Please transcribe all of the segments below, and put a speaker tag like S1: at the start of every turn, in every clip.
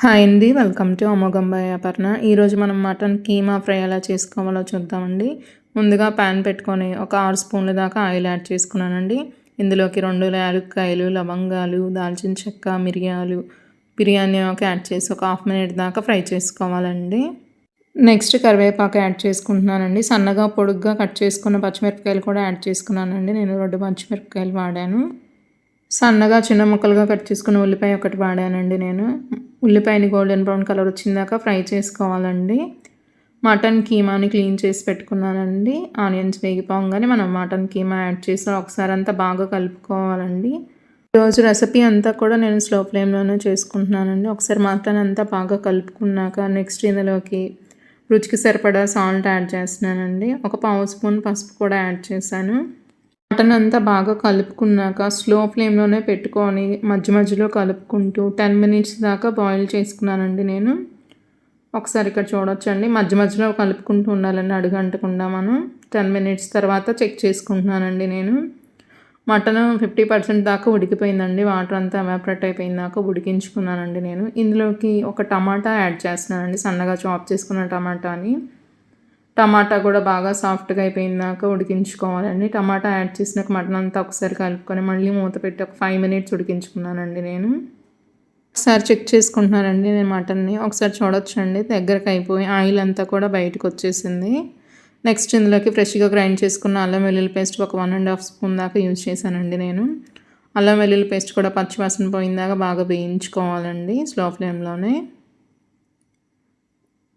S1: Hi అండి welcome to అమోఘంబాయ్ Aparna. ఈరోజు మనం మటన్ కీమా ఫ్రై ఎలా చేసుకోవాలో చూద్దామండి. ముందుగా ప్యాన్ పెట్టుకొని ఒక ఆరు స్పూన్ల దాకా ఆయిల్ యాడ్ చేసుకున్నానండి. ఇందులోకి రెండు యాలక్కాయలు లవంగాలు దాల్చిన చెక్క మిరియాలు బిర్యానీ ఒక యాడ్ చేసి ఒక హాఫ్ మినిట్ దాకా ఫ్రై చేసుకోవాలండి. నెక్స్ట్ కరివేపాకు యాడ్ చేసుకుంటున్నానండి. సన్నగా పొడుగ్గా కట్ చేసుకున్న పచ్చిమిరపకాయలు కూడా యాడ్ చేసుకున్నానండి. నేను రెండు పచ్చిమిరపకాయలు వాడాను. సన్నగా చిన్న ముక్కలుగా కట్ చేసుకున్న ఉల్లిపాయ ఒకటి వాడానండి నేను. ఉల్లిపాయని గోల్డెన్ బ్రౌన్ కలర్ వచ్చిందాక ఫ్రై చేసుకోవాలండి. మటన్ కీమాని క్లీన్ చేసి పెట్టుకున్నానండి. ఆనియన్స్ వేగిపోగానే మనం మటన్ కీమా యాడ్ చేసి ఒకసారి అంతా బాగా కలుపుకోవాలండి. ఈరోజు రెసిపీ అంతా కూడా నేను స్లో ఫ్లేమ్లోనే చేసుకుంటున్నానండి. ఒకసారి మటన్ అంతా బాగా కలుపుకున్నాక నెక్స్ట్ ఇందులోకి రుచికి సరిపడా సాల్ట్ యాడ్ చేస్తున్నానండి. ఒక పావు స్పూన్ పసుపు కూడా యాడ్ చేశాను. మటన్ అంతా బాగా కలుపుకున్నాక స్లో ఫ్లేమ్లోనే పెట్టుకొని మధ్య మధ్యలో కలుపుకుంటూ టెన్ మినిట్స్ దాకా బాయిల్ చేసుకున్నానండి నేను. ఒకసారి ఇక్కడ చూడొచ్చండి. మధ్య మధ్యలో కలుపుకుంటూ ఉండాలండి అడుగంటకుండా మనం. టెన్ మినిట్స్ తర్వాత చెక్ చేసుకుంటున్నానండి నేను. మటన్ ఫిఫ్టీ పర్సెంట్ దాకా ఉడికిపోయిందండి. వాటర్ అంతా ఎవాపరేట్ అయిపోయిన దాకా ఉడికించుకున్నానండి నేను. ఇందులోకి ఒక టమాటా యాడ్ చేస్తున్నానండి. సన్నగా చాప్ చేసుకున్న టమాటాని. టమాటా కూడా బాగా సాఫ్ట్గా అయిపోయిందాక ఉడికించుకోవాలండి. టమాటా యాడ్ చేసినాక మటన్ అంతా ఒకసారి కలుపుకొని మళ్ళీ మూత పెట్టి ఒక ఫైవ్ మినిట్స్ ఉడికించుకున్నానండి నేను. ఒకసారి చెక్ చేసుకుంటున్నానండి నేను మటన్ని. ఒకసారి చూడొచ్చండి. దగ్గరకు అయిపోయి ఆయిల్ అంతా కూడా బయటకు వచ్చేసింది. నెక్స్ట్ ఇందులోకి ఫ్రెష్గా గ్రైండ్ చేసుకున్న అల్లం వెల్లుల్లి పేస్ట్ ఒక వన్ అండ్ హాఫ్ స్పూన్ దాకా యూజ్ చేశానండి నేను. అల్లం వెల్లుల్లి పేస్ట్ కూడా పచ్చివాసన పోయిందాక బాగా వేయించుకోవాలండి స్లో ఫ్లేమ్లోనే.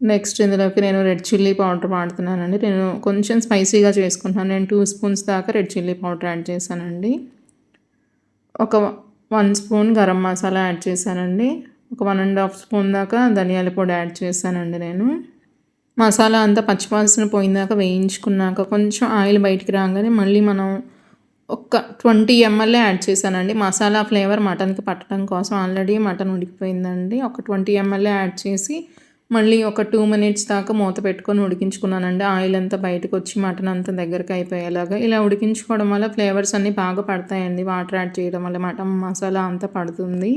S1: నెక్స్ట్ ఇందులోకి నేను రెడ్ చిల్లీ పౌడర్ వాడుతున్నానండి. నేను కొంచెం స్పైసీగా చేసుకుంటున్నాను. నేను టూ స్పూన్స్ దాకా రెడ్ చిల్లీ పౌడర్ యాడ్ చేశానండి. ఒక one spoon garam masala add చేశానండి. ఒక వన్ అండ్ హాఫ్ స్పూన్ దాకా ధనియాల పొడి యాడ్ చేశానండి నేను. మసాలా అంతా పచ్చివాసన పోయిందాక వేయించుకున్నాక కొంచెం ఆయిల్ బయటికి రాగానే మళ్ళీ మనం ఒక ట్వంటీ ఎంఎల్ఏ యాడ్ చేశానండి. మసాలా ఫ్లేవర్ మటన్కి పట్టడం కోసం ఆల్రెడీ మటన్ ఉడికిపోయిందండి. ఒక ట్వంటీ ఎంఎల్ఏ యాడ్ చేసి మళ్ళీ ఒక టూ మినిట్స్ దాకా మూత పెట్టుకొని ఉడికించుకున్నానండి. ఆయిల్ అంతా బయటకు వచ్చి మటన్ అంతా దగ్గరికి అయిపోయేలాగా ఇలా ఉడికించుకోవడం వల్ల ఫ్లేవర్స్ అన్నీ బాగా పడతాయండి. వాటర్ యాడ్ చేయడం వల్ల మటన్ మసాలా అంతా పడుతుంది.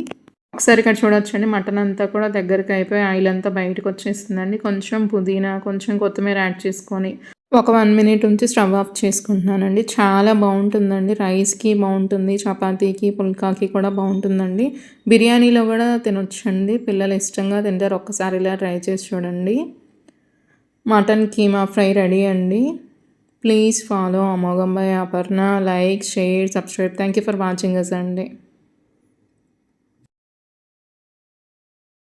S1: ఒకసారి ఇక్కడ చూడొచ్చండి. మటన్ అంతా కూడా దగ్గరికి అయిపోయి ఆయిల్ అంతా బయటకు వచ్చేస్తుందండి. కొంచెం పుదీనా కొంచెం కొత్తిమీర యాడ్ చేసుకొని ఒక వన్ మినిట్ ఉంచి స్టవ్ ఆఫ్ చేసుకుంటున్నానండి. చాలా బాగుంటుందండి. రైస్కి బాగుంటుంది చపాతీకి పుల్కాకి కూడా బాగుంటుందండి. బిర్యానీలో కూడా తినొచ్చండి. పిల్లలు ఇష్టంగా తింటారు. ఒక్కసారి ఇలా ట్రై చేసి చూడండి. మటన్ కీమా ఫ్రై రెడీ అండి. Please follow అమోఘంబాయ్ Aparna. Like share subscribe. Thank you for watching us అండి.